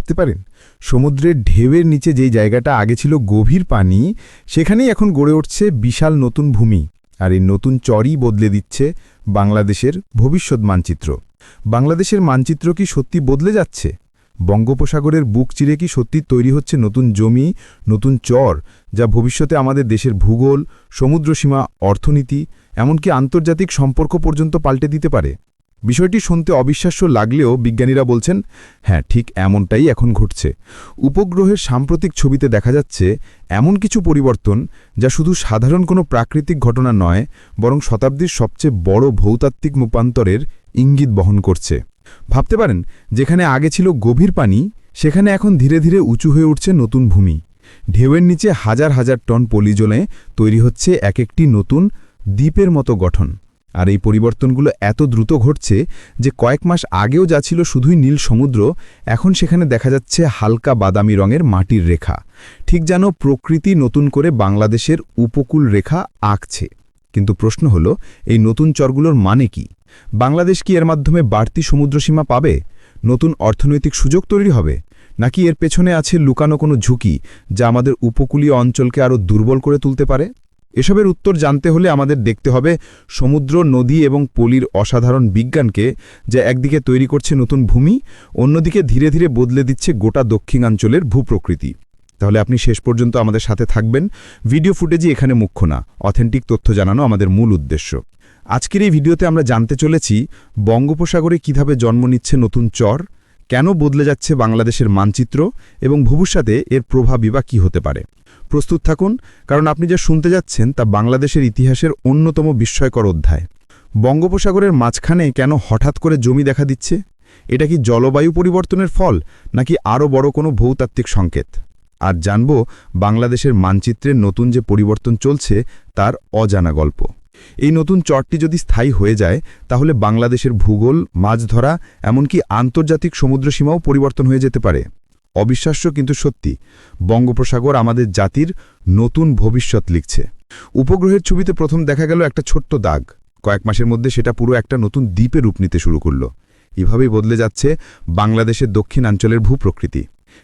ভাবতে পারেন? সমুদ্রের ঢেউয়ের নিচে যেই জায়গাটা আগে ছিল গভীর পানি, সেখানেই এখন গড়ে উঠছে বিশাল নতুন ভূমি আর এই নতুন চরই বদলে দিচ্ছে বাংলাদেশের ভবিষ্যৎ মানচিত্র। বাংলাদেশের মানচিত্র কি সত্যি বদলে যাচ্ছে? বঙ্গোপসাগরের বুক চিরে কি সত্যি তৈরি হচ্ছে নতুন জমি, নতুন চর, যা ভবিষ্যতে আমাদের দেশের ভূগোল, সমুদ্রসীমা, অর্থনীতি, এমনকি আন্তর্জাতিক সম্পর্ক পর্যন্ত পাল্টে দিতে পারে? বিষয়টি শুনতে অবিশ্বাস্য লাগলেও বিজ্ঞানীরা বলছেন হ্যাঁ ঠিক এমনটাই এখন ঘটছে। উপগ্রহের সাম্প্রতিক ছবিতে দেখা যাচ্ছে এমন কিছু পরিবর্তন যা শুধু সাধারণ কোনো প্রাকৃতিক ঘটনা নয়, বরং শতাব্দীর সবচেয়ে বড় ভৌতাত্ত্বিক রূপান্তরের ইঙ্গিত বহন করছে। ভাবতে পারেন, যেখানে আগে ছিল গভীর পানি, সেখানে এখন ধীরে ধীরে উঁচু হয়ে উঠছে নতুন ভূমি। ঢেউয়ের নিচে হাজার হাজার টন পলিজলে তৈরি হচ্ছে এক একটি নতুন দ্বীপের মতো গঠন। আর এই পরিবর্তনগুলো এত দ্রুত ঘটছে যে কয়েক মাস আগেও যা ছিল শুধুই নীল সমুদ্র, এখন সেখানে দেখা যাচ্ছে হালকা বাদামি রঙের মাটির রেখা। ঠিক যেন প্রকৃতি নতুন করে বাংলাদেশের উপকূল রেখা আঁকছে। কিন্তু প্রশ্ন হল, এই নতুন চরগুলোর মানে কি? বাংলাদেশ কি এর মাধ্যমে বাড়তি সমুদ্রসীমা পাবে? নতুন অর্থনৈতিক সুযোগ তৈরি হবে? নাকি এর পেছনে আছে লুকানো কোনো ঝুঁকি যা আমাদের উপকূলীয় অঞ্চলকে আরও দুর্বল করে তুলতে পারে? এসবের উত্তর জানতে হলে আমাদের দেখতে হবে সমুদ্র, নদী এবং পলির অসাধারণ বিজ্ঞানকে যা একদিকে তৈরি করছে নতুন ভূমি, অন্যদিকে ধীরে ধীরে বদলে দিচ্ছে গোটা দক্ষিণাঞ্চলের ভূপ্রকৃতি। তাহলে আপনি শেষ পর্যন্ত আমাদের সাথে থাকবেন। ভিডিও ফুটেজই এখানে মুখ্য না, অথেন্টিক তথ্য জানানো আমাদের মূল উদ্দেশ্য। আজকের এই ভিডিওতে আমরা জানতে চলেছি, বঙ্গোপসাগরে কীভাবে জন্ম নিচ্ছে নতুন চর, কেন বদলে যাচ্ছে বাংলাদেশের মানচিত্র এবং ভবিষ্যতে এর প্রভাবই বা কী হতে পারে। প্রস্তুত থাকুন, কারণ আপনি যা শুনতে যাচ্ছেন তা বাংলাদেশের ইতিহাসের অন্যতম বিস্ময়কর অধ্যায়। বঙ্গোপসাগরের মাঝখানে কেন হঠাৎ করে জমি দেখা দিচ্ছে? এটা কি জলবায়ু পরিবর্তনের ফল, নাকি আরও বড় কোনো ভৌতাত্ত্বিক সংকেত? আর জানব বাংলাদেশের মানচিত্রের নতুন যে পরিবর্তন চলছে, তার অজানা গল্প। এই নতুন চরটি যদি স্থায়ী হয়ে যায়, তাহলে বাংলাদেশের ভূগোল, মাছ ধরা, এমনকি আন্তর্জাতিক সমুদ্রসীমাও পরিবর্তন হয়ে যেতে পারে। অবিশ্বাস্য কিন্তু সত্যি। বঙ্গোপসাগর আমাদের জাতির নতুন ভবিষ্যৎ লিখছে। উপগ্রহের ছবিতে প্রথম দেখা গেল একটা ছোট্ট দাগ। কয়েক মাসের মধ্যে সেটা পুরো একটা নতুন দ্বীপে রূপ নিতে শুরু করল। এভাবেই বদলে যাচ্ছে বাংলাদেশের দক্ষিণাঞ্চলের ভূপ্রকৃতি।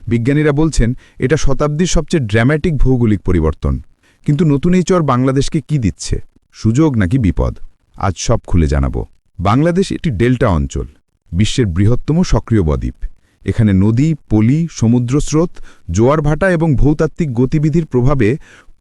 বিজ্ঞানীরা বলছেন, এটা শতাব্দীর সবচেয়ে ড্রামাটিক ভৌগোলিক পরিবর্তন। কিন্তু নতুন এই চর বাংলাদেশকে কি দিচ্ছে? সুযোগ নাকি বিপদ? আজ সব খুলে জানাব। বাংলাদেশ এটি ডেল্টা অঞ্চল, বিশ্বের বৃহত্তম সক্রিয় বদ্বীপ। এখানে নদী, পলি, সমুদ্রস্রোত, জোয়ার ভাটা এবং ভৌতাত্ত্বিক গতিবিধির প্রভাবে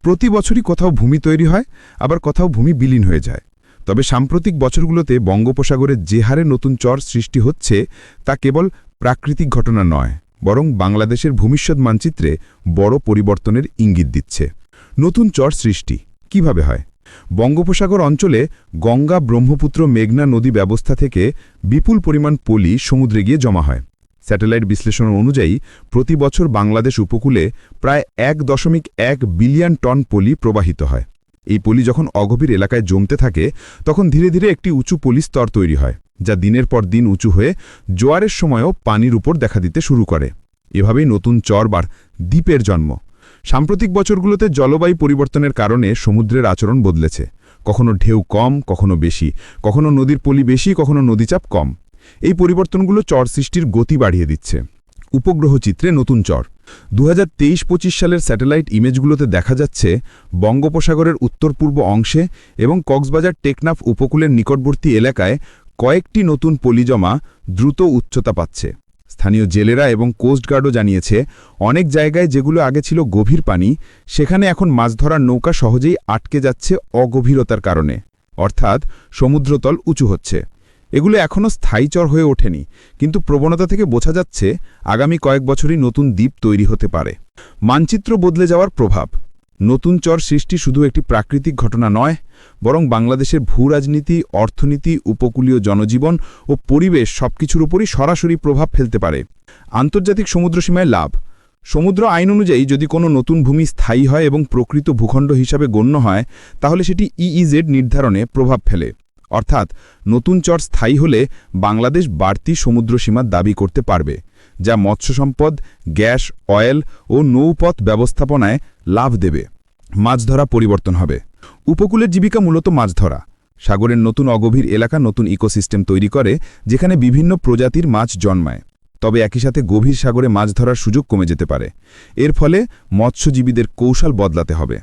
প্রতি বছরই কোথাও ভূমি তৈরি হয়, আবার কোথাও ভূমি বিলীন হয়ে যায়। তবে সাম্প্রতিক বছরগুলোতে বঙ্গোপসাগরের যে হারে নতুন চর সৃষ্টি হচ্ছে, তা কেবল প্রাকৃতিক ঘটনা নয়, বরং বাংলাদেশের ভূমিষ্যৎ মানচিত্রে বড় পরিবর্তনের ইঙ্গিত দিচ্ছে। নতুন চর সৃষ্টি কীভাবে হয়? বঙ্গোপসাগর অঞ্চলে গঙ্গা, ব্রহ্মপুত্র, মেঘনা নদী ব্যবস্থা থেকে বিপুল পরিমাণ পলি সমুদ্রে গিয়ে জমা হয়। স্যাটেলাইট বিশ্লেষণ অনুযায়ী, প্রতি বছর বাংলাদেশ উপকূলে প্রায় এক দশমিক এক বিলিয়ন টন পলি প্রবাহিত হয়। এই পলি যখন অগভীর এলাকায় জমতে থাকে, তখন ধীরে ধীরে একটি উঁচু পলি স্তর তৈরি হয়, যা দিনের পর দিন উঁচু হয়ে জোয়ারের সময়ও পানির উপর দেখা দিতে শুরু করে। এভাবেই নতুন চর বার দ্বীপের জন্ম। সাম্প্রতিক বছরগুলোতে জলবায়ু পরিবর্তনের কারণে সমুদ্রের আচরণ বদলেছে। কখনো ঢেউ কম, কখনো বেশি। কখনো নদীর পলি বেশি, কখনো নদীচাপ কম। এই পরিবর্তনগুলো চর সৃষ্টির গতি বাড়িয়ে দিচ্ছে। উপগ্রহ চিত্রে নতুন চর। দু হাজার তেইশ সালের স্যাটেলাইট ইমেজগুলোতে দেখা যাচ্ছে বঙ্গোপসাগরের উত্তর পূর্ব অংশে এবং কক্সবাজার টেকনাফ উপকূলের নিকটবর্তী এলাকায় কয়েকটি নতুন পলিজমা দ্রুত উচ্চতা পাচ্ছে। স্থানীয় জেলেরা এবং কোস্টগার্ডও জানিয়েছে, অনেক জায়গায় যেগুলো আগে ছিল গভীর পানি, সেখানে এখন মাছ ধরার নৌকা সহজেই আটকে যাচ্ছে অগভীরতার কারণে। অর্থাৎ সমুদ্রতল উঁচু হচ্ছে। এগুলো এখনও স্থায়ী চর হয়ে ওঠেনি, কিন্তু প্রবণতা থেকে বোঝা যাচ্ছে আগামী কয়েক বছরই নতুন দ্বীপ তৈরি হতে পারে। মানচিত্র বদলে যাওয়ার প্রভাব। নতুন চর সৃষ্টি শুধু একটি প্রাকৃতিক ঘটনা নয়, বরং বাংলাদেশের ভূরাজনীতি, অর্থনীতি, উপকূলীয় জনজীবন ও পরিবেশ সবকিছুর উপরই সরাসরি প্রভাব ফেলতে পারে। আন্তর্জাতিক সমুদ্রসীমায় লাভ। সমুদ্র আইন অনুযায়ী যদি কোনো নতুন ভূমি স্থায়ী হয় এবং প্রকৃত ভূখণ্ড হিসাবে গণ্য হয়, তাহলে সেটি ইইজেড নির্ধারণে প্রভাব ফেলে। অর্থাৎ নতুন চর স্থায়ী হলে বাংলাদেশ বাড়তি সমুদ্রসীমার দাবি করতে পারবে, যা মৎস্য সম্পদ গ্যাস, অয়েল ও নৌপথ ব্যবস্থাপনায় লাভ দেবে। মাছ ধরা পরিবর্তন হবে। উপকূলের জীবিকা মূলত মাছ ধরা। সাগরের নতুন অগভীর এলাকা নতুন ইকোসিস্টেম তৈরি করে, যেখানে বিভিন্ন প্রজাতির মাছ জন্মায়। তবে একই সাথে গভীর সাগরে মাছ ধরার সুযোগ কমে যেতে পারে। এর ফলে মৎস্যজীবীদের কৌশল বদলাতে হবে।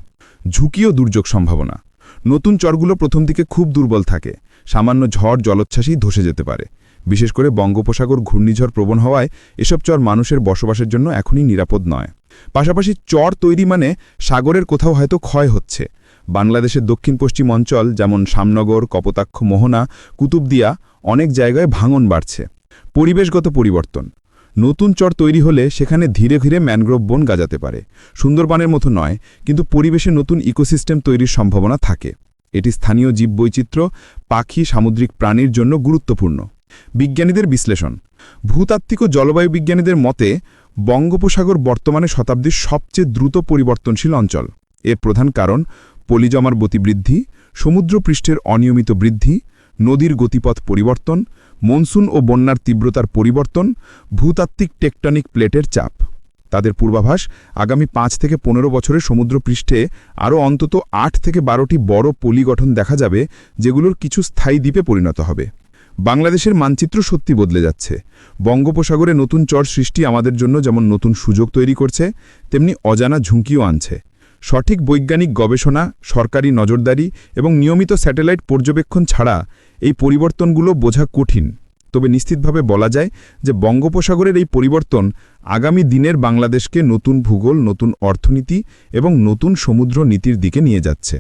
ঝুঁকি ও দুর্যোগ সম্ভাবনা। নতুন চরগুলো প্রথম দিকে খুব দুর্বল থাকে। সামান্য ঝড় জলোচ্ছ্বাসই ধসে যেতে পারে। বিশেষ করে বঙ্গোপসাগর ঘূর্ণিঝড় প্রবণ হওয়ায় এসব চর মানুষের বসবাসের জন্য এখনই নিরাপদ নয়। পাশাপাশি চর তৈরি মানে সাগরের কোথাও হয়তো ক্ষয় হচ্ছে। বাংলাদেশের দক্ষিণ পশ্চিম অঞ্চল যেমন শামনগর, কপোতাক্ষ, মোহনা, কুতুবদিয়া অনেক জায়গায় ভাঙন বাড়ছে। পরিবেশগত পরিবর্তন। নতুন চর তৈরি হলে সেখানে ধীরে ধীরে ম্যানগ্রোভ বন গাজাতে পারে। সুন্দরবনের মতো নয়, কিন্তু পরিবেশে নতুন ইকোসিস্টেম তৈরির সম্ভাবনা থাকে। এটি স্থানীয় জীববৈচিত্র্য, পাখি, সামুদ্রিক প্রাণীর জন্য গুরুত্বপূর্ণ। বিজ্ঞানীদের বিশ্লেষণ। ভূতাত্ত্বিক ও জলবায়ু বিজ্ঞানীদের মতে, বঙ্গোপসাগর বর্তমানে শতাব্দীর সবচেয়ে দ্রুত পরিবর্তনশীল অঞ্চল। এর প্রধান কারণ পলিজমার গতিবৃদ্ধি, সমুদ্রপৃষ্ঠের অনিয়মিত বৃদ্ধি নদীর গতিপথ পরিবর্তন, মনসুন ও বন্যার তীব্রতার পরিবর্তন, ভূতাত্ত্বিক টেকটনিক প্লেটের চাপ। তাদের পূর্বাভাস, আগামী পাঁচ থেকে পনেরো বছরে সমুদ্রপৃষ্ঠে আরও অন্তত আট থেকে বারোটি বড় পলি গঠন দেখা যাবে, যেগুলোর কিছু স্থায়ী দ্বীপে পরিণত হবে। বাংলাদেশের মানচিত্র সত্যি বদলে যাচ্ছে। বঙ্গোপসাগরে নতুন চর সৃষ্টি আমাদের জন্য যেমন নতুন সুযোগ তৈরি করছে, তেমনি অজানা ঝুঁকিও আনছে। সঠিক বৈজ্ঞানিক গবেষণা, সরকারি নজরদারি এবং নিয়মিত স্যাটেলাইট পর্যবেক্ষণ ছাড়া এই পরিবর্তনগুলো বোঝা কঠিন। তবে নিশ্চিতভাবে বলা যায় যে বঙ্গোপসাগরের এই পরিবর্তন আগামী দিনের বাংলাদেশকে নতুন ভূগোল, নতুন অর্থনীতি এবং নতুন সমুদ্র নীতির দিকে নিয়ে যাচ্ছে।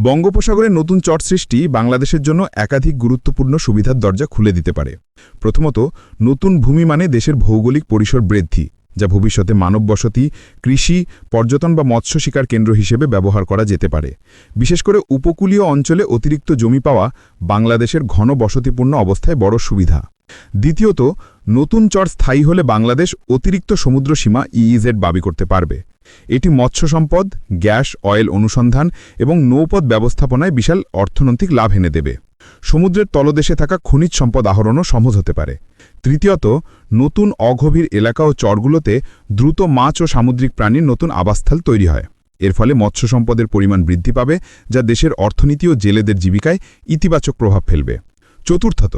বঙ্গোপসাগরের নতুন চট সৃষ্টি বাংলাদেশের জন্য একাধিক গুরুত্বপূর্ণ সুবিধার দরজা খুলে দিতে পারে। প্রথমত, নতুন ভূমি মানে দেশের ভৌগোলিক পরিসর বৃদ্ধি। যা ভবিষ্যতে মানব বসতি কৃষি, পর্যটন বা মৎস্য শিকার কেন্দ্র হিসেবে ব্যবহার করা যেতে পারে। বিশেষ করে উপকূলীয় অঞ্চলে অতিরিক্ত জমি পাওয়া বাংলাদেশের ঘন বসতিপূর্ণ অবস্থায় বড় সুবিধা। দ্বিতীয়ত, নতুন চর স্থায়ী হলে বাংলাদেশ অতিরিক্ত সমুদ্র সীমা ইইজেড দাবি করতে পারবে। এটি মৎস্য সম্পদ, গ্যাস, অয়েল অনুসন্ধান এবং নৌপথ ব্যবস্থাপনায় বিশাল অর্থনৈতিক লাভ এনে দেবে। সমুদ্রের তলদেশে থাকা খনিজ সম্পদ আহরণও সহজ হতে পারে। তৃতীয়ত, নতুন অগভীর এলাকা ও চরগুলোতে দ্রুত মাছ ও সামুদ্রিক প্রাণীর নতুন আবাসস্থল তৈরি হয়। এর ফলে মৎস্য সম্পদের পরিমাণ বৃদ্ধি পাবে, যা দেশের অর্থনীতি ও জেলেদের জীবিকায় ইতিবাচক প্রভাব ফেলবে। চতুর্থত,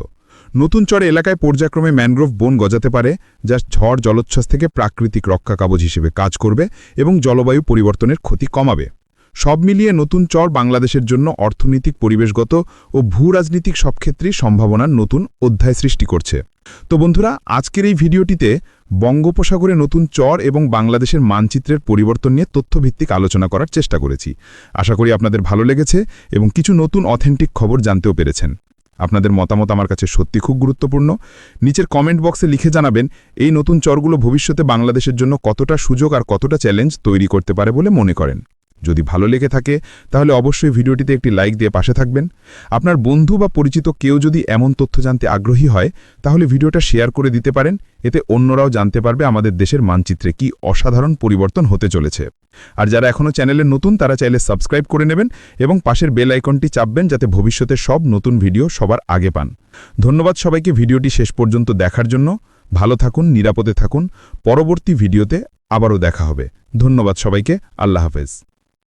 নতুন চরে এলাকায় পর্যায়ক্রমে ম্যানগ্রোভ বন গজাতে পারে, যা ঝড় জলোচ্ছ্বাস থেকে প্রাকৃতিক রক্ষা কাবজ হিসেবে কাজ করবে এবং জলবায়ু পরিবর্তনের ক্ষতি কমাবে। সব মিলিয়ে নতুন চর বাংলাদেশের জন্য অর্থনৈতিক, পরিবেশগত ও ভূ রাজনীতিক সব ক্ষেত্রেই সম্ভাবনার নতুন অধ্যায় সৃষ্টি করছে। তো বন্ধুরা, আজকের এই ভিডিওটিতে বঙ্গোপসাগরে নতুন চর এবং বাংলাদেশের মানচিত্রের পরিবর্তন নিয়ে তথ্যভিত্তিক আলোচনা করার চেষ্টা করেছি। আশা করি আপনাদের ভালো লেগেছে এবং কিছু নতুন অথেন্টিক খবর জানতেও পেরেছেন। আপনাদের মতামত আমার কাছে সত্যি খুব গুরুত্বপূর্ণ। নিচের কমেন্ট বক্সে লিখে জানাবেন, এই নতুন চরগুলো ভবিষ্যতে বাংলাদেশের জন্য কতটা সুযোগ আর কতটা চ্যালেঞ্জ তৈরি করতে পারে বলে মনে করেন। যদি ভালো লেগে থাকে, তাহলে অবশ্যই ভিডিওটিতে একটি লাইক দিয়ে পাশে থাকবেন। আপনার বন্ধু বা পরিচিত কেউ যদি এমন তথ্য জানতে আগ্রহী হয়, তাহলে ভিডিওটা শেয়ার করে দিতে পারেন। এতে অন্যরাও জানতে পারবে আমাদের দেশের মানচিত্রে কি অসাধারণ পরিবর্তন হতে চলেছে। আর যারা এখনও চ্যানেলে নতুন, তারা চাইলে সাবস্ক্রাইব করে নেবেন এবং পাশের বেল আইকনটি চাপবেন যাতে ভবিষ্যতে সব নতুন ভিডিও সবার আগে পান। ধন্যবাদ সবাইকে ভিডিওটি শেষ পর্যন্ত দেখার জন্য। ভালো থাকুন, নিরাপদে থাকুন। পরবর্তী ভিডিওতে আবারও দেখা হবে। ধন্যবাদ সবাইকে। আল্লাহ হাফেজ।